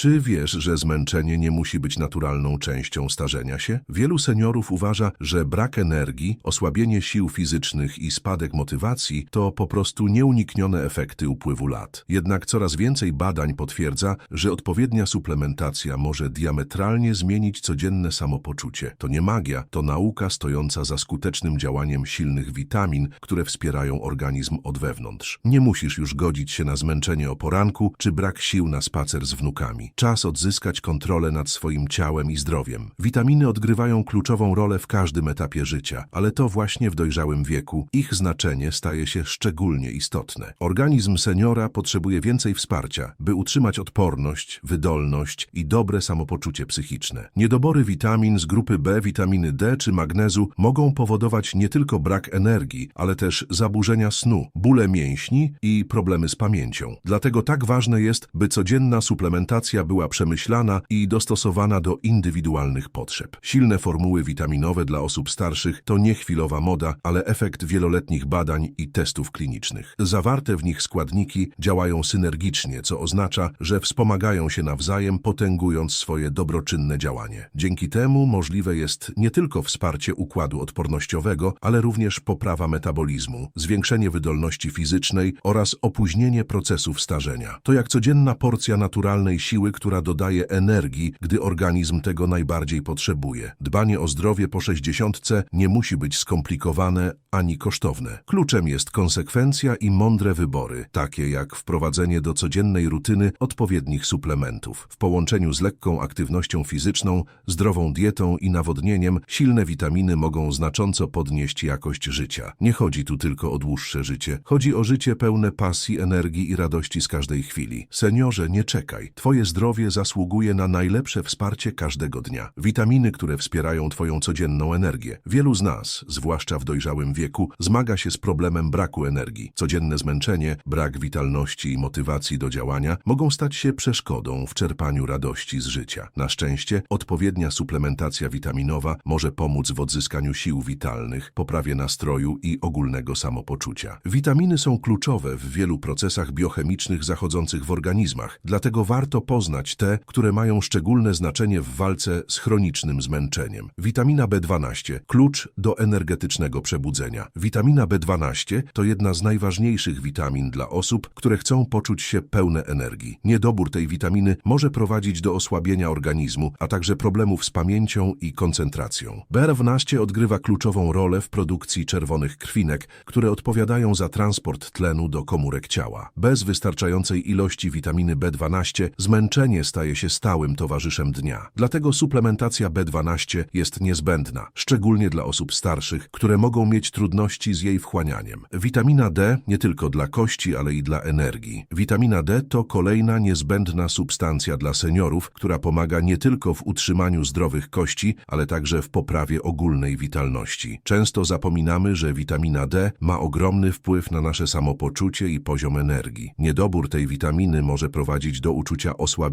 Czy wiesz, że zmęczenie nie musi być naturalną częścią starzenia się? Wielu seniorów uważa, że brak energii, osłabienie sił fizycznych i spadek motywacji to po prostu nieuniknione efekty upływu lat. Jednak coraz więcej badań potwierdza, że odpowiednia suplementacja może diametralnie zmienić codzienne samopoczucie. To nie magia, to nauka stojąca za skutecznym działaniem silnych witamin, które wspierają organizm od wewnątrz. Nie musisz już godzić się na zmęczenie o poranku czy brak sił na spacer z wnukami. Czas odzyskać kontrolę nad swoim ciałem i zdrowiem. Witaminy odgrywają kluczową rolę w każdym etapie życia, ale to właśnie w dojrzałym wieku ich znaczenie staje się szczególnie istotne. Organizm seniora potrzebuje więcej wsparcia, by utrzymać odporność, wydolność i dobre samopoczucie psychiczne. Niedobory witamin z grupy B, witaminy D czy magnezu mogą powodować nie tylko brak energii, ale też zaburzenia snu, bóle mięśni i problemy z pamięcią. Dlatego tak ważne jest, by codzienna suplementacja była przemyślana i dostosowana do indywidualnych potrzeb. Silne formuły witaminowe dla osób starszych to nie chwilowa moda, ale efekt wieloletnich badań i testów klinicznych. Zawarte w nich składniki działają synergicznie, co oznacza, że wspomagają się nawzajem, potęgując swoje dobroczynne działanie. Dzięki temu możliwe jest nie tylko wsparcie układu odpornościowego, ale również poprawa metabolizmu, zwiększenie wydolności fizycznej oraz opóźnienie procesów starzenia. To jak codzienna porcja naturalnej siły, która dodaje energii, gdy organizm tego najbardziej potrzebuje. Dbanie o zdrowie po 60 nie musi być skomplikowane ani kosztowne. Kluczem jest konsekwencja i mądre wybory, takie jak wprowadzenie do codziennej rutyny odpowiednich suplementów. W połączeniu z lekką aktywnością fizyczną, zdrową dietą i nawodnieniem, silne witaminy mogą znacząco podnieść jakość życia. Nie chodzi tu tylko o dłuższe życie. Chodzi o życie pełne pasji, energii i radości z każdej chwili. Seniorze, nie czekaj. Twoje zdrowie zasługuje na najlepsze wsparcie każdego dnia. Witaminy, które wspierają Twoją codzienną energię. Wielu z nas, zwłaszcza w dojrzałym wieku, zmaga się z problemem braku energii. Codzienne zmęczenie, brak witalności i motywacji do działania mogą stać się przeszkodą w czerpaniu radości z życia. Na szczęście odpowiednia suplementacja witaminowa może pomóc w odzyskaniu sił witalnych, poprawie nastroju i ogólnego samopoczucia. Witaminy są kluczowe w wielu procesach biochemicznych zachodzących w organizmach, dlatego warto poznać te, które mają szczególne znaczenie w walce z chronicznym zmęczeniem. Witamina B12 klucz do energetycznego przebudzenia. Witamina B12 to jedna z najważniejszych witamin dla osób, które chcą poczuć się pełne energii. Niedobór tej witaminy może prowadzić do osłabienia organizmu, a także problemów z pamięcią i koncentracją. B12 odgrywa kluczową rolę w produkcji czerwonych krwinek, które odpowiadają za transport tlenu do komórek ciała. Bez wystarczającej ilości witaminy B12 zmęczenie staje się stałym towarzyszem dnia. Dlatego suplementacja B12 jest niezbędna, szczególnie dla osób starszych, które mogą mieć trudności z jej wchłanianiem. Witamina D nie tylko dla kości, ale i dla energii. Witamina D to kolejna niezbędna substancja dla seniorów, która pomaga nie tylko w utrzymaniu zdrowych kości, ale także w poprawie ogólnej witalności. Często zapominamy, że witamina D ma ogromny wpływ na nasze samopoczucie i poziom energii. Niedobór tej witaminy może prowadzić do uczucia osłabienia,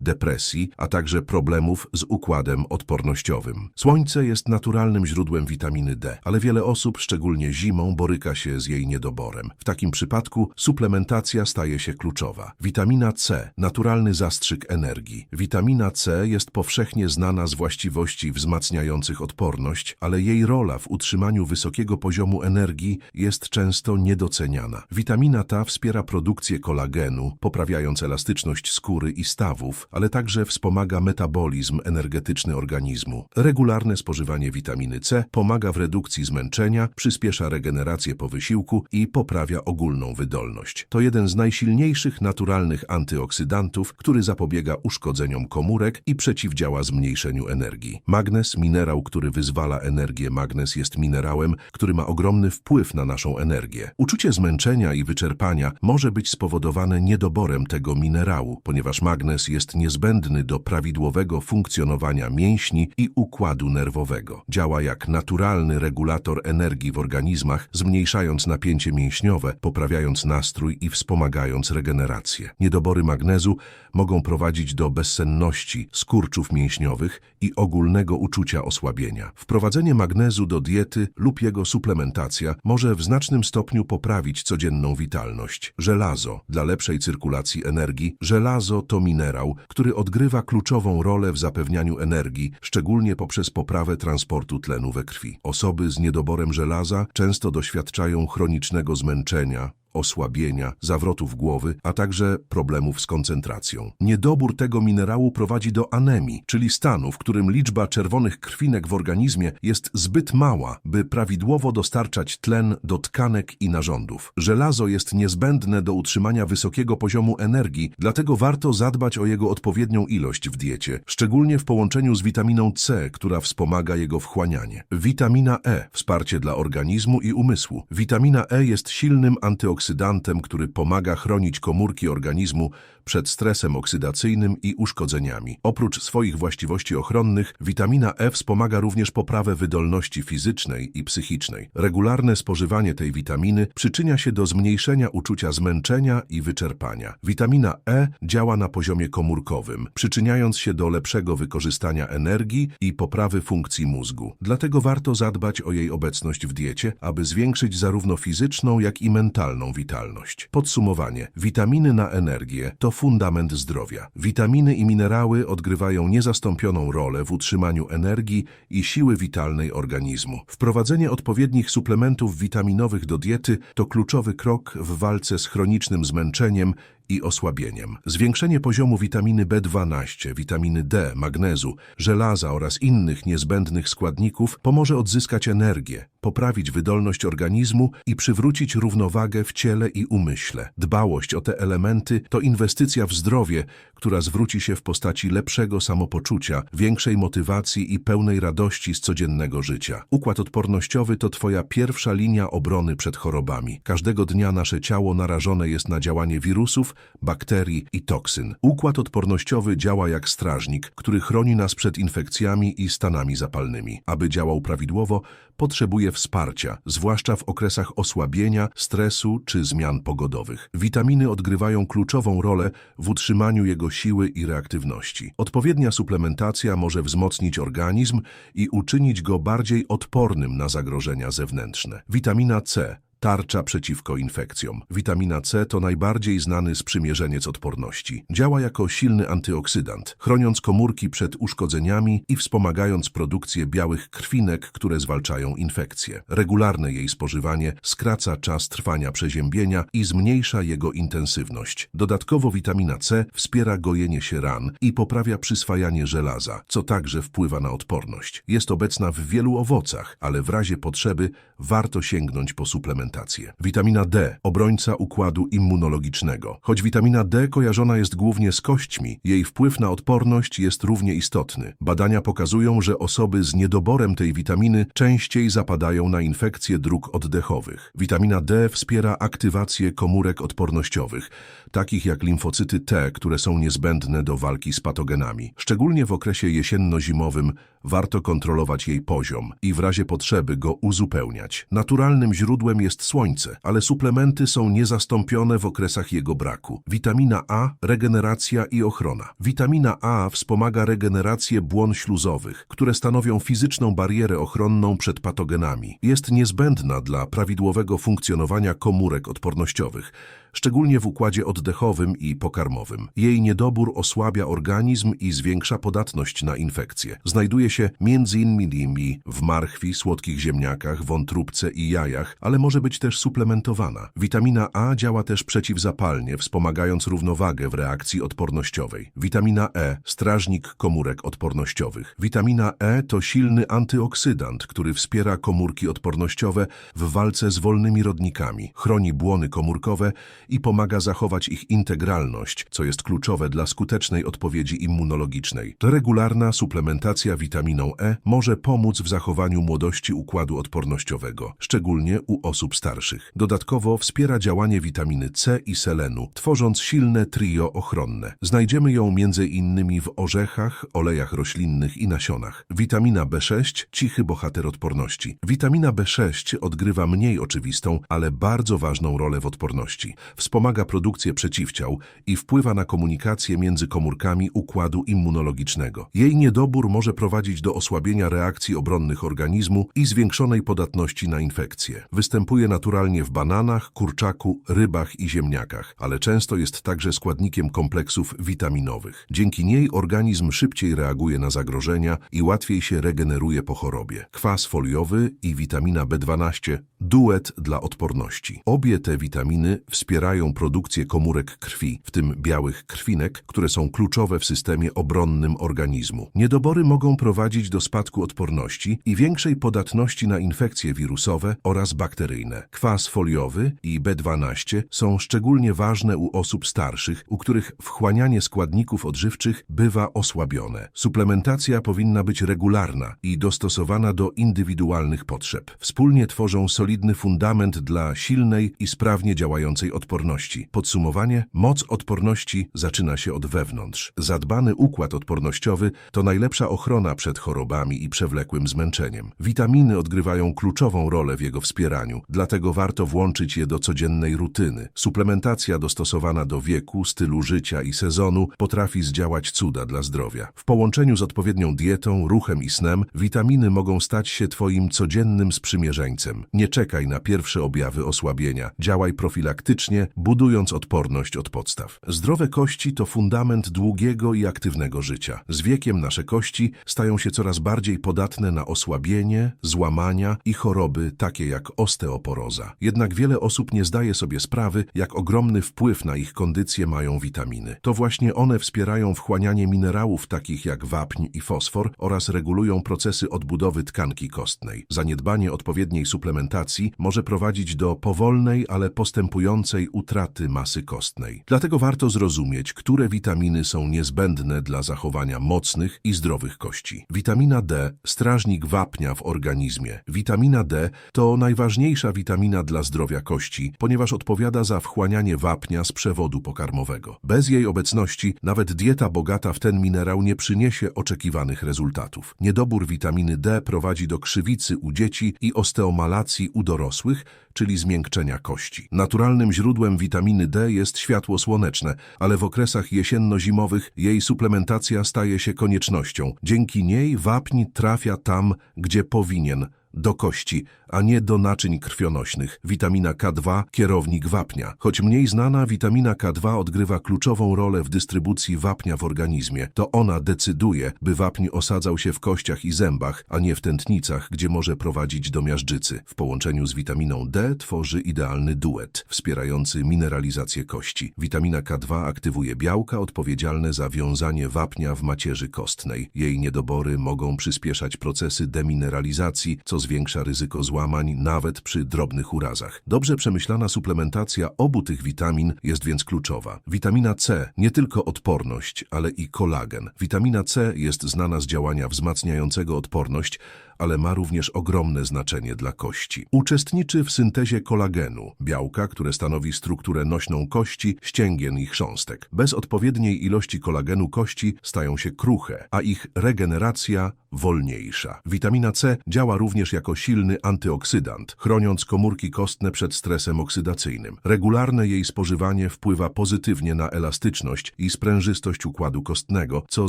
depresji, a także problemów z układem odpornościowym. Słońce jest naturalnym źródłem witaminy D, ale wiele osób, szczególnie zimą, boryka się z jej niedoborem. W takim przypadku suplementacja staje się kluczowa. Witamina C, naturalny zastrzyk energii. Witamina C jest powszechnie znana z właściwości wzmacniających odporność, ale jej rola w utrzymaniu wysokiego poziomu energii jest często niedoceniana. Witamina ta wspiera produkcję kolagenu, poprawiając elastyczność skóry i stawów, ale także wspomaga metabolizm energetyczny organizmu. Regularne spożywanie witaminy C pomaga w redukcji zmęczenia, przyspiesza regenerację po wysiłku i poprawia ogólną wydolność. To jeden z najsilniejszych naturalnych antyoksydantów, który zapobiega uszkodzeniom komórek i przeciwdziała zmniejszeniu energii. Magnez, minerał, który wyzwala energię. Magnez jest minerałem, który ma ogromny wpływ na naszą energię. Uczucie zmęczenia i wyczerpania może być spowodowane niedoborem tego minerału, ponieważ magnez jest niezbędny do prawidłowego funkcjonowania mięśni i układu nerwowego. Działa jak naturalny regulator energii w organizmach, zmniejszając napięcie mięśniowe, poprawiając nastrój i wspomagając regenerację. Niedobory magnezu mogą prowadzić do bezsenności, skurczów mięśniowych i ogólnego uczucia osłabienia. Wprowadzenie magnezu do diety lub jego suplementacja może w znacznym stopniu poprawić codzienną witalność. Żelazo. Dla lepszej cyrkulacji energii żelazo to minerał, który odgrywa kluczową rolę w zapewnianiu energii, szczególnie poprzez poprawę transportu tlenu we krwi. Osoby z niedoborem żelaza często doświadczają chronicznego zmęczenia, osłabienia, zawrotów głowy, a także problemów z koncentracją. Niedobór tego minerału prowadzi do anemii, czyli stanu, w którym liczba czerwonych krwinek w organizmie jest zbyt mała, by prawidłowo dostarczać tlen do tkanek i narządów. Żelazo jest niezbędne do utrzymania wysokiego poziomu energii, dlatego warto zadbać o jego odpowiednią ilość w diecie, szczególnie w połączeniu z witaminą C, która wspomaga jego wchłanianie. Witamina E wsparcie dla organizmu i umysłu. Witamina E jest silnym antyoksydantem, który pomaga chronić komórki organizmu przed stresem oksydacyjnym i uszkodzeniami. Oprócz swoich właściwości ochronnych, witamina E wspomaga również poprawę wydolności fizycznej i psychicznej. Regularne spożywanie tej witaminy przyczynia się do zmniejszenia uczucia zmęczenia i wyczerpania. Witamina E działa na poziomie komórkowym, przyczyniając się do lepszego wykorzystania energii i poprawy funkcji mózgu. Dlatego warto zadbać o jej obecność w diecie, aby zwiększyć zarówno fizyczną, jak i mentalną witalność. Podsumowanie. Witaminy na energię to fundament zdrowia. Witaminy i minerały odgrywają niezastąpioną rolę w utrzymaniu energii i siły witalnej organizmu. Wprowadzenie odpowiednich suplementów witaminowych do diety to kluczowy krok w walce z chronicznym zmęczeniem i osłabieniem. Zwiększenie poziomu witaminy B12, witaminy D, magnezu, żelaza oraz innych niezbędnych składników pomoże odzyskać energię, poprawić wydolność organizmu i przywrócić równowagę w ciele i umyśle. Dbałość o te elementy to inwestycja w zdrowie, która zwróci się w postaci lepszego samopoczucia, większej motywacji i pełnej radości z codziennego życia. Układ odpornościowy to Twoja pierwsza linia obrony przed chorobami. Każdego dnia nasze ciało narażone jest na działanie wirusów, bakterii i toksyn. Układ odpornościowy działa jak strażnik, który chroni nas przed infekcjami i stanami zapalnymi. Aby działał prawidłowo, potrzebuje wsparcia, zwłaszcza w okresach osłabienia, stresu czy zmian pogodowych. Witaminy odgrywają kluczową rolę w utrzymaniu jego siły i reaktywności. Odpowiednia suplementacja może wzmocnić organizm i uczynić go bardziej odpornym na zagrożenia zewnętrzne. Witamina C Tarcza przeciwko infekcjom. Witamina C to najbardziej znany sprzymierzeniec odporności. Działa jako silny antyoksydant, chroniąc komórki przed uszkodzeniami i wspomagając produkcję białych krwinek, które zwalczają infekcje. Regularne jej spożywanie skraca czas trwania przeziębienia i zmniejsza jego intensywność. Dodatkowo witamina C wspiera gojenie się ran i poprawia przyswajanie żelaza, co także wpływa na odporność. Jest obecna w wielu owocach, ale w razie potrzeby warto sięgnąć po suplementację. Witamina D, obrońca układu immunologicznego. Choć witamina D kojarzona jest głównie z kośćmi, jej wpływ na odporność jest równie istotny. Badania pokazują, że osoby z niedoborem tej witaminy częściej zapadają na infekcje dróg oddechowych. Witamina D wspiera aktywację komórek odpornościowych, takich jak limfocyty T, które są niezbędne do walki z patogenami. Szczególnie w okresie jesienno-zimowym warto kontrolować jej poziom i w razie potrzeby go uzupełniać. Naturalnym źródłem jest słońce, ale suplementy są niezastąpione w okresach jego braku. Witamina A, regeneracja i ochrona. Witamina A wspomaga regenerację błon śluzowych, które stanowią fizyczną barierę ochronną przed patogenami. Jest niezbędna dla prawidłowego funkcjonowania komórek odpornościowych, szczególnie w układzie oddechowym i pokarmowym. Jej niedobór osłabia organizm i zwiększa podatność na infekcje. Znajduje się m.in. w marchwi, słodkich ziemniakach, wątróbce i jajach, ale może być też suplementowana. Witamina A działa też przeciwzapalnie, wspomagając równowagę w reakcji odpornościowej. Witamina E, strażnik komórek odpornościowych. Witamina E to silny antyoksydant, który wspiera komórki odpornościowe w walce z wolnymi rodnikami, chroni błony komórkowe i pomaga zachować ich integralność, co jest kluczowe dla skutecznej odpowiedzi immunologicznej. Regularna suplementacja witaminą E może pomóc w zachowaniu młodości układu odpornościowego, szczególnie u osób starszych. Dodatkowo wspiera działanie witaminy C i selenu, tworząc silne trio ochronne. Znajdziemy ją m.in. w orzechach, olejach roślinnych i nasionach. Witamina B6 – cichy bohater odporności. Witamina B6 odgrywa mniej oczywistą, ale bardzo ważną rolę w odporności. Wspomaga produkcję przeciwciał i wpływa na komunikację między komórkami układu immunologicznego. Jej niedobór może prowadzić do osłabienia reakcji obronnych organizmu i zwiększonej podatności na infekcje. Występuje naturalnie w bananach, kurczaku, rybach i ziemniakach, ale często jest także składnikiem kompleksów witaminowych. Dzięki niej organizm szybciej reaguje na zagrożenia i łatwiej się regeneruje po chorobie. Kwas foliowy i witamina B12 duet dla odporności. Obie te witaminy wspierają produkcję komórek krwi, w tym białych krwinek, które są kluczowe w systemie obronnym organizmu. Niedobory mogą prowadzić do spadku odporności i większej podatności na infekcje wirusowe oraz bakteryjne. Kwas foliowy i B12 są szczególnie ważne u osób starszych, u których wchłanianie składników odżywczych bywa osłabione. Suplementacja powinna być regularna i dostosowana do indywidualnych potrzeb. Wspólnie tworzą solidny fundament dla silnej i sprawnie działającej odporności. Podsumowanie: moc odporności zaczyna się od wewnątrz. Zadbany układ odpornościowy to najlepsza ochrona przed chorobami i przewlekłym zmęczeniem. Witaminy odgrywają kluczową rolę w jego wspieraniu, dlatego warto włączyć je do codziennej rutyny. Suplementacja dostosowana do wieku, stylu życia i sezonu potrafi zdziałać cuda dla zdrowia. W połączeniu z odpowiednią dietą, ruchem i snem, witaminy mogą stać się Twoim codziennym sprzymierzeńcem. Nie czekaj na pierwsze objawy osłabienia. Działaj profilaktycznie, budując odporność od podstaw. Zdrowe kości to fundament długiego i aktywnego życia. Z wiekiem nasze kości stają się coraz bardziej podatne na osłabienie, złamania i choroby takie jak osteoporoza. Jednak wiele osób nie zdaje sobie sprawy, jak ogromny wpływ na ich kondycję mają witaminy. To właśnie one wspierają wchłanianie minerałów takich jak wapń i fosfor oraz regulują procesy odbudowy tkanki kostnej. Zaniedbanie odpowiedniej suplementacji może prowadzić do powolnej, ale postępującej utraty masy kostnej. Dlatego warto zrozumieć, które witaminy są niezbędne dla zachowania mocnych i zdrowych kości. Witamina D, strażnik wapnia w organizmie. Witamina D to najważniejsza witamina dla zdrowia kości, ponieważ odpowiada za wchłanianie wapnia z przewodu pokarmowego. Bez jej obecności nawet dieta bogata w ten minerał nie przyniesie oczekiwanych rezultatów. Niedobór witaminy D prowadzi do krzywicy u dzieci i osteomalacji u dorosłych, czyli zmiękczenia kości. Naturalnym źródłem witaminy D jest światło słoneczne, ale w okresach jesienno-zimowych jej suplementacja staje się koniecznością. Dzięki niej wapń trafia tam, gdzie powinien, do kości, a nie do naczyń krwionośnych. Witamina K2 kierownik wapnia. Choć mniej znana, witamina K2 odgrywa kluczową rolę w dystrybucji wapnia w organizmie. To ona decyduje, by wapń osadzał się w kościach i zębach, a nie w tętnicach, gdzie może prowadzić do miażdżycy. W połączeniu z witaminą D tworzy idealny duet, wspierający mineralizację kości. Witamina K2 aktywuje białka odpowiedzialne za wiązanie wapnia w macierzy kostnej. Jej niedobory mogą przyspieszać procesy demineralizacji, co zwiększa ryzyko złamań nawet przy drobnych urazach. Dobrze przemyślana suplementacja obu tych witamin jest więc kluczowa. Witamina C nie tylko odporność, ale i kolagen. Witamina C jest znana z działania wzmacniającego odporność, ale ma również ogromne znaczenie dla kości. Uczestniczy w syntezie kolagenu, białka, które stanowi strukturę nośną kości, ścięgien i chrząstek. Bez odpowiedniej ilości kolagenu kości stają się kruche, a ich regeneracja wolniejsza. Witamina C działa również jako silny antyoksydant, chroniąc komórki kostne przed stresem oksydacyjnym. Regularne jej spożywanie wpływa pozytywnie na elastyczność i sprężystość układu kostnego, co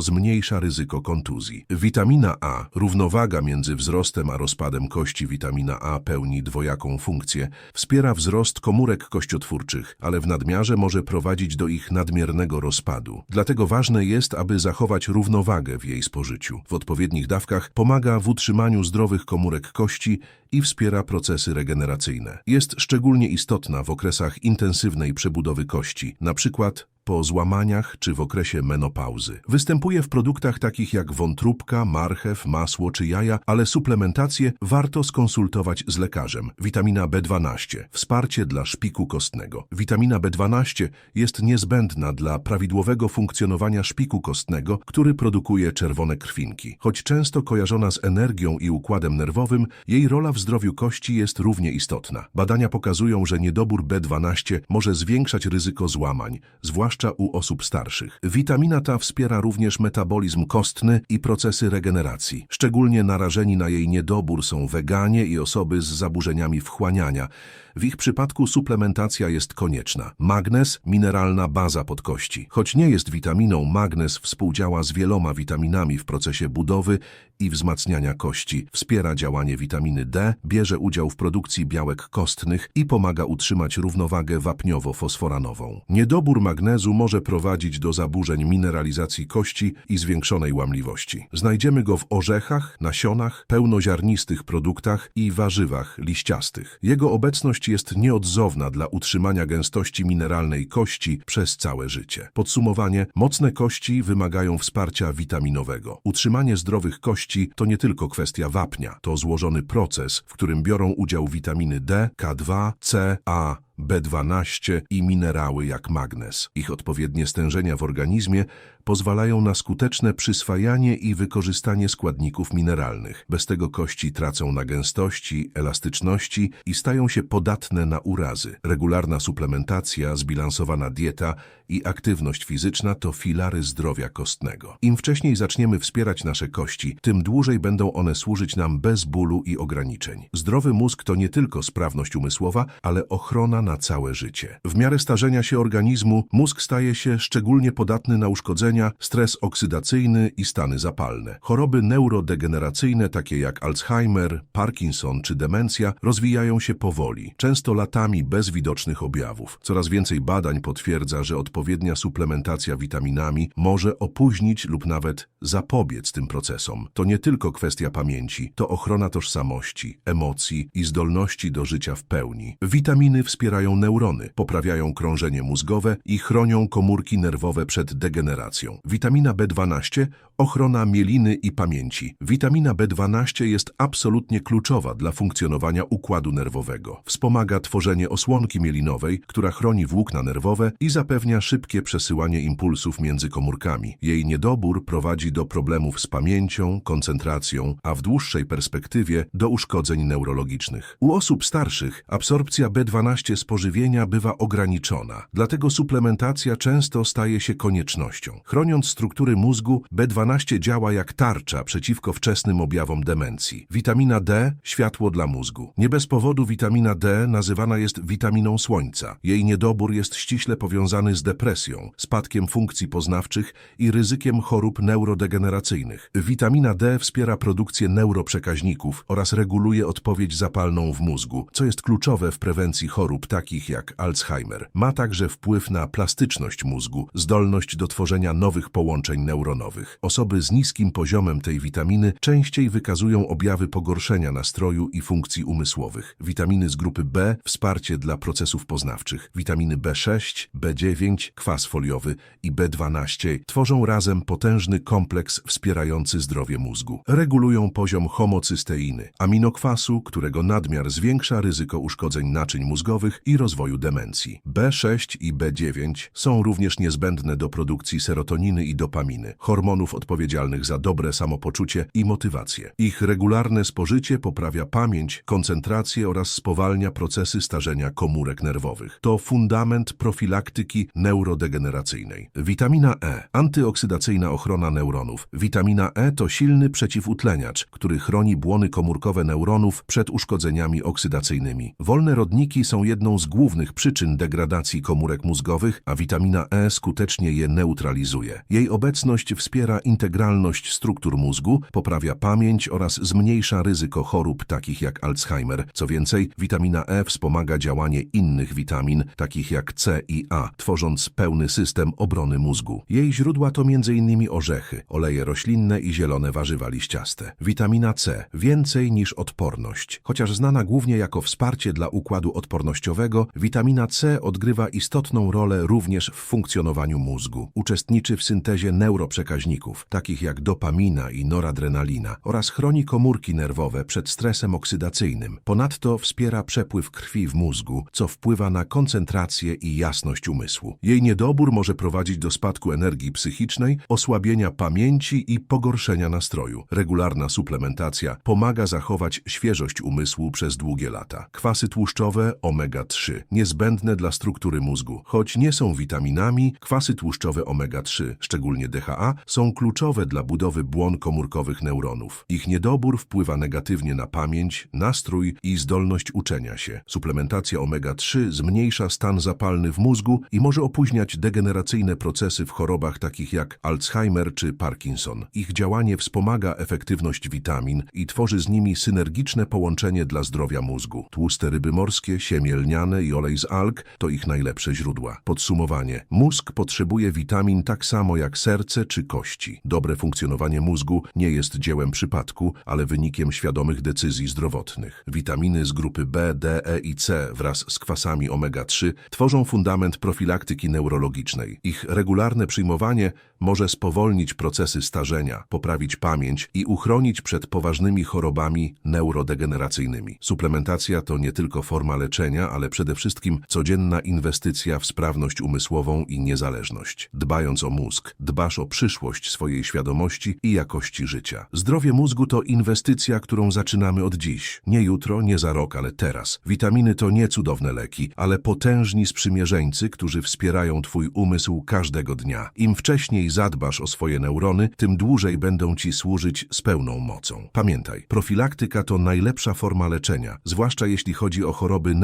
zmniejsza ryzyko kontuzji. Witamina A, równowaga między wzrostem a rozpadem kości witamina A pełni dwojaką funkcję. Wspiera wzrost komórek kościotwórczych, ale w nadmiarze może prowadzić do ich nadmiernego rozpadu. Dlatego ważne jest, aby zachować równowagę w jej spożyciu. W odpowiednich dawkach pomaga w utrzymaniu zdrowych komórek kości i wspiera procesy regeneracyjne. Jest szczególnie istotna w okresach intensywnej przebudowy kości, na przykład po złamaniach czy w okresie menopauzy. Występuje w produktach takich jak wątróbka, marchew, masło czy jaja, ale suplementację warto skonsultować z lekarzem. Witamina B12. Wsparcie dla szpiku kostnego. Witamina B12 jest niezbędna dla prawidłowego funkcjonowania szpiku kostnego, który produkuje czerwone krwinki. Choć często kojarzona z energią i układem nerwowym, jej rola w zdrowiu kości jest równie istotna. Badania pokazują, że niedobór B12 może zwiększać ryzyko złamań, zwłaszcza u osób starszych. Witamina ta wspiera również metabolizm kostny i procesy regeneracji. Szczególnie narażeni na jej niedobór są weganie i osoby z zaburzeniami wchłaniania. W ich przypadku suplementacja jest konieczna. Magnez, mineralna baza podkości. Choć nie jest witaminą, magnez współdziała z wieloma witaminami w procesie budowy i wzmacniania kości, wspiera działanie witaminy D, bierze udział w produkcji białek kostnych i pomaga utrzymać równowagę wapniowo-fosforanową. Niedobór magnezu może prowadzić do zaburzeń mineralizacji kości i zwiększonej łamliwości. Znajdziemy go w orzechach, nasionach, pełnoziarnistych produktach i warzywach liściastych. Jego obecność jest nieodzowna dla utrzymania gęstości mineralnej kości przez całe życie. Podsumowanie: mocne kości wymagają wsparcia witaminowego. Utrzymanie zdrowych kości to nie tylko kwestia wapnia, to złożony proces, w którym biorą udział witaminy D, K2, C, A, B12 i minerały jak magnez. Ich odpowiednie stężenia w organizmie pozwalają na skuteczne przyswajanie i wykorzystanie składników mineralnych. Bez tego kości tracą na gęstości, elastyczności i stają się podatne na urazy. Regularna suplementacja, zbilansowana dieta i aktywność fizyczna to filary zdrowia kostnego. Im wcześniej zaczniemy wspierać nasze kości, tym dłużej będą one służyć nam bez bólu i ograniczeń. Zdrowy mózg to nie tylko sprawność umysłowa, ale ochrona na całe życie. W miarę starzenia się organizmu mózg staje się szczególnie podatny na uszkodzenia, stres oksydacyjny i stany zapalne. Choroby neurodegeneracyjne takie jak Alzheimer, Parkinson czy demencja rozwijają się powoli, często latami bez widocznych objawów. Coraz więcej badań potwierdza, że odpowiednia suplementacja witaminami może opóźnić lub nawet zapobiec tym procesom. To nie tylko kwestia pamięci, to ochrona tożsamości, emocji i zdolności do życia w pełni. Witaminy wspierają neurony, poprawiają krążenie mózgowe i chronią komórki nerwowe przed degeneracją. Witamina B12 ochrona mieliny i pamięci. Witamina B12 jest absolutnie kluczowa dla funkcjonowania układu nerwowego. Wspomaga tworzenie osłonki mielinowej, która chroni włókna nerwowe i zapewnia szybkie przesyłanie impulsów między komórkami. Jej niedobór prowadzi do problemów z pamięcią, koncentracją, a w dłuższej perspektywie do uszkodzeń neurologicznych. U osób starszych absorpcja B12 pożywienia bywa ograniczona, dlatego suplementacja często staje się koniecznością. Chroniąc struktury mózgu, B12 działa jak tarcza przeciwko wczesnym objawom demencji. Witamina D – światło dla mózgu. Nie bez powodu witamina D nazywana jest witaminą słońca. Jej niedobór jest ściśle powiązany z depresją, spadkiem funkcji poznawczych i ryzykiem chorób neurodegeneracyjnych. Witamina D wspiera produkcję neuroprzekaźników oraz reguluje odpowiedź zapalną w mózgu, co jest kluczowe w prewencji chorób takich jak Alzheimer. Ma także wpływ na plastyczność mózgu, zdolność do tworzenia nowych połączeń neuronowych. Osoby z niskim poziomem tej witaminy częściej wykazują objawy pogorszenia nastroju i funkcji umysłowych. Witaminy z grupy B – wsparcie dla procesów poznawczych. Witaminy B6, B9, kwas foliowy i B12 tworzą razem potężny kompleks wspierający zdrowie mózgu. Regulują poziom homocysteiny, aminokwasu, którego nadmiar zwiększa ryzyko uszkodzeń naczyń mózgowych i rozwoju demencji. B6 i B9 są również niezbędne do produkcji serotoniny i dopaminy, hormonów odpowiedzialnych za dobre samopoczucie i motywację. Ich regularne spożycie poprawia pamięć, koncentrację oraz spowalnia procesy starzenia komórek nerwowych. To fundament profilaktyki neurodegeneracyjnej. Witamina E. Antyoksydacyjna ochrona neuronów. Witamina E to silny przeciwutleniacz, który chroni błony komórkowe neuronów przed uszkodzeniami oksydacyjnymi. Wolne rodniki są jedną z głównych przyczyn degradacji komórek mózgowych, a witamina E skutecznie je neutralizuje. Jej obecność wspiera integralność struktur mózgu, poprawia pamięć oraz zmniejsza ryzyko chorób takich jak Alzheimer. Co więcej, witamina E wspomaga działanie innych witamin, takich jak C i A, tworząc pełny system obrony mózgu. Jej źródła to m.in. orzechy, oleje roślinne i zielone warzywa liściaste. Witamina C więcej niż odporność. Chociaż znana głównie jako wsparcie dla układu odpornościowego, witamina C odgrywa istotną rolę również w funkcjonowaniu mózgu. Uczestniczy w syntezie neuroprzekaźników, takich jak dopamina i noradrenalina, oraz chroni komórki nerwowe przed stresem oksydacyjnym. Ponadto wspiera przepływ krwi w mózgu, co wpływa na koncentrację i jasność umysłu. Jej niedobór może prowadzić do spadku energii psychicznej, osłabienia pamięci i pogorszenia nastroju. Regularna suplementacja pomaga zachować świeżość umysłu przez długie lata. Kwasy tłuszczowe, omega-3 omega-3, niezbędne dla struktury mózgu. Choć nie są witaminami, kwasy tłuszczowe omega-3, szczególnie DHA, są kluczowe dla budowy błon komórkowych neuronów. Ich niedobór wpływa negatywnie na pamięć, nastrój i zdolność uczenia się. Suplementacja omega-3 zmniejsza stan zapalny w mózgu i może opóźniać degeneracyjne procesy w chorobach takich jak Alzheimer czy Parkinson. Ich działanie wspomaga efektywność witamin i tworzy z nimi synergiczne połączenie dla zdrowia mózgu. Tłuste ryby morskie, siemię i olej z alg to ich najlepsze źródła. Podsumowanie. Mózg potrzebuje witamin tak samo jak serce czy kości. Dobre funkcjonowanie mózgu nie jest dziełem przypadku, ale wynikiem świadomych decyzji zdrowotnych. Witaminy z grupy B, D, E i C wraz z kwasami omega-3 tworzą fundament profilaktyki neurologicznej. Ich regularne przyjmowanie może spowolnić procesy starzenia, poprawić pamięć i uchronić przed poważnymi chorobami neurodegeneracyjnymi. Suplementacja to nie tylko forma leczenia, ale przede wszystkim codzienna inwestycja w sprawność umysłową i niezależność. Dbając o mózg, dbasz o przyszłość swojej świadomości i jakości życia. Zdrowie mózgu to inwestycja, którą zaczynamy od dziś. Nie jutro, nie za rok, ale teraz. Witaminy to nie cudowne leki, ale potężni sprzymierzeńcy, którzy wspierają Twój umysł każdego dnia. Im wcześniej zadbasz o swoje neurony, tym dłużej będą Ci służyć z pełną mocą. Pamiętaj, profilaktyka to najlepsza forma leczenia, zwłaszcza jeśli chodzi o choroby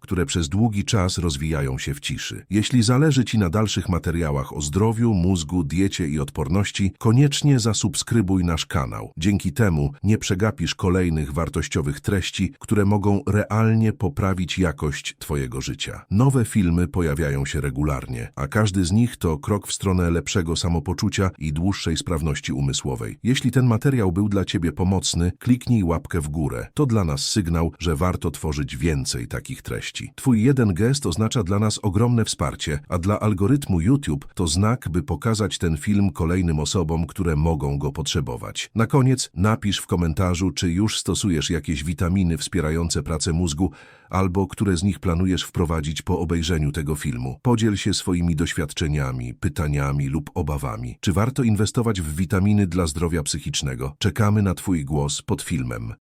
które przez długi czas rozwijają się w ciszy. Jeśli zależy Ci na dalszych materiałach o zdrowiu, mózgu, diecie i odporności, koniecznie zasubskrybuj nasz kanał. Dzięki temu nie przegapisz kolejnych wartościowych treści, które mogą realnie poprawić jakość Twojego życia. Nowe filmy pojawiają się regularnie, a każdy z nich to krok w stronę lepszego samopoczucia i dłuższej sprawności umysłowej. Jeśli ten materiał był dla Ciebie pomocny, kliknij łapkę w górę. To dla nas sygnał, że warto tworzyć więcej takich treści. Twój jeden gest oznacza dla nas ogromne wsparcie, a dla algorytmu YouTube to znak, by pokazać ten film kolejnym osobom, które mogą go potrzebować. Na koniec napisz w komentarzu, czy już stosujesz jakieś witaminy wspierające pracę mózgu, albo które z nich planujesz wprowadzić po obejrzeniu tego filmu. Podziel się swoimi doświadczeniami, pytaniami lub obawami. Czy warto inwestować w witaminy dla zdrowia psychicznego? Czekamy na Twój głos pod filmem.